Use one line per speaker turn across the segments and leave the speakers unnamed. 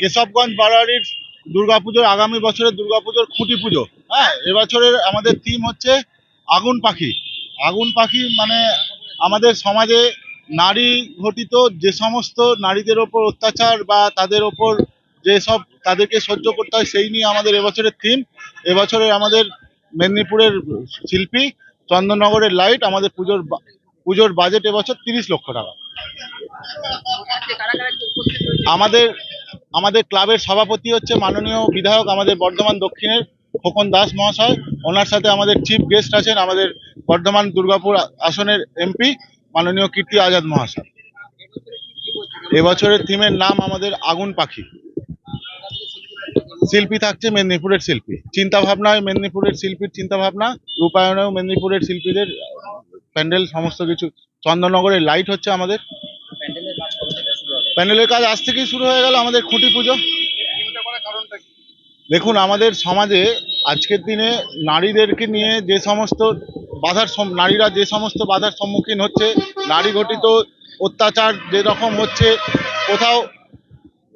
কেশবগঞ্জ বারোয়ারির দুর্গাপুজোর আগামী বছরের দুর্গাপুজোর খুঁটি পুজো। হ্যাঁ এবছরের আমাদের থিম হচ্ছে আগুন পাখি। আগুন পাখি মানে আমাদের সমাজে নারী ঘটিত যে সমস্ত নারীদের ওপর অত্যাচার বা তাদের ওপর যেসব তাদেরকে সহ্য করতে হয় সেই নিয়ে আমাদের এবছরের থিম এবছরের আমাদের মেদিনীপুরের শিল্পী চন্দননগরের লাইট আমাদের পুজোর পুজোর বাজেট এবছর তিরিশ লক্ষ টাকা। আমাদের আমাদের ক্লাবের সভাপতি হচ্ছে মাননীয় বিধায়ক আমাদের বর্ধমান দক্ষিণের খোকন দাস মহাশয়। ওনার সাথে আমাদের চিফ গেস্ট আছেন আমাদের বর্ধমান দুর্গাপুর আসনের এমপি মাননীয় কীর্তি আজাদ মহাশয়। এবছরের থিমের নাম আমাদের আগুন পাখি। শিল্পী থাকছে মেদিনীপুরের শিল্পী। চিন্তা ভাবনায় মেদিনীপুরের শিল্পীর চিন্তা ভাবনা রূপায়ণেও মেদিনীপুরের শিল্পীদের প্যান্ডেল, সমস্ত কিছু। চন্দননগরের লাইট হচ্ছে আমাদের। প্যান্ডেলের কাজ আজ থেকেই শুরু হয়ে গেল আমাদের খুঁটি পুজো। দেখুন, আমাদের সমাজে আজকের দিনে নারীদেরকে নিয়ে যে সমস্ত বাধার নারীরা যে সমস্ত বাধার সম্মুখীন হচ্ছে, নারী ঘটিত অত্যাচার যেরকম হচ্ছে, কোথাও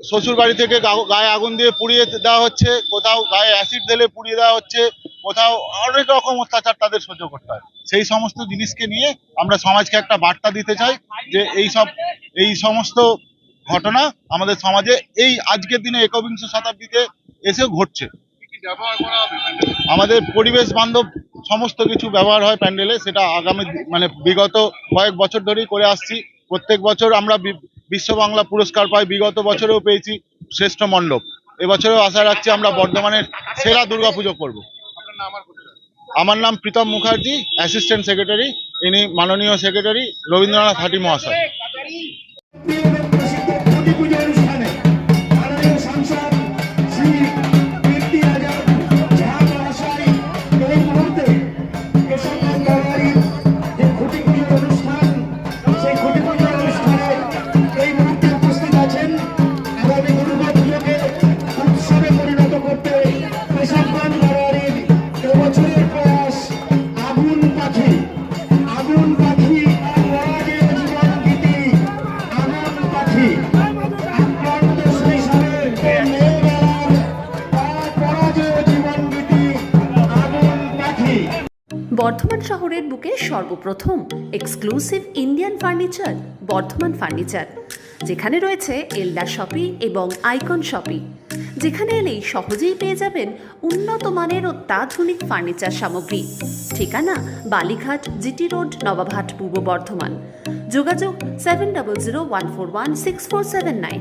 শ্বশুর বাড়ি থেকে গায়ে আগুন দিয়ে পুড়িয়ে দেওয়া হচ্ছে, কোথাও গায়ে অ্যাসিড ঢেলে পুড়িয়ে দেওয়া হচ্ছে, কোথাও অনেক রকম অত্যাচার তাদের সহ্য করতে হয়। সেই সমস্ত জিনিসকে নিয়ে আমরা সমাজকে একটা বার্তা দিতে চাই যে এই সব এই সমস্ত ঘটনা আমাদের সমাজে এই আজকের দিনে একবিংশ শতাব্দীতে এসেও ঘটছে। আমাদের পরিবেশ বান্ধব সমস্ত কিছু ব্যবহার হয় প্যান্ডেলে, সেটা আগামী মানে বিগত কয়েক বছর ধরেই করে আসছি। প্রত্যেক বছর আমরা বিশ্ব বাংলা পুরস্কার পাই, বিগত বছরেও পেয়েছি শ্রেষ্ঠ মণ্ডপ। এবছরেও আশা রাখছি আমরা বর্ধমানের সেরা দুর্গাপুজো করব। আমার নাম প্রীতম মুখার্জি, অ্যাসিস্ট্যান্ট সেক্রেটারি, ইনি মাননীয় সেক্রেটারি রবীন্দ্রনাথ হাটি মহাশয়।
বর্ধমান শহরের বুকে সর্বপ্রথম exclusive Indian furniture, Bardhaman furniture, যেখানে রয়েছে এল্ডা শপি এবং আইকন শপি যেখানে এলেই সহজেই পেয়ে যাবেন উন্নত মানের অত্যাধুনিক ফার্নিচার সামগ্রী। ঠিকানা বালিঘাট জিটি রোড, নবাবহাট, পূর্ব বর্ধমান। যোগাযোগ seven double zero one four one six four seven nine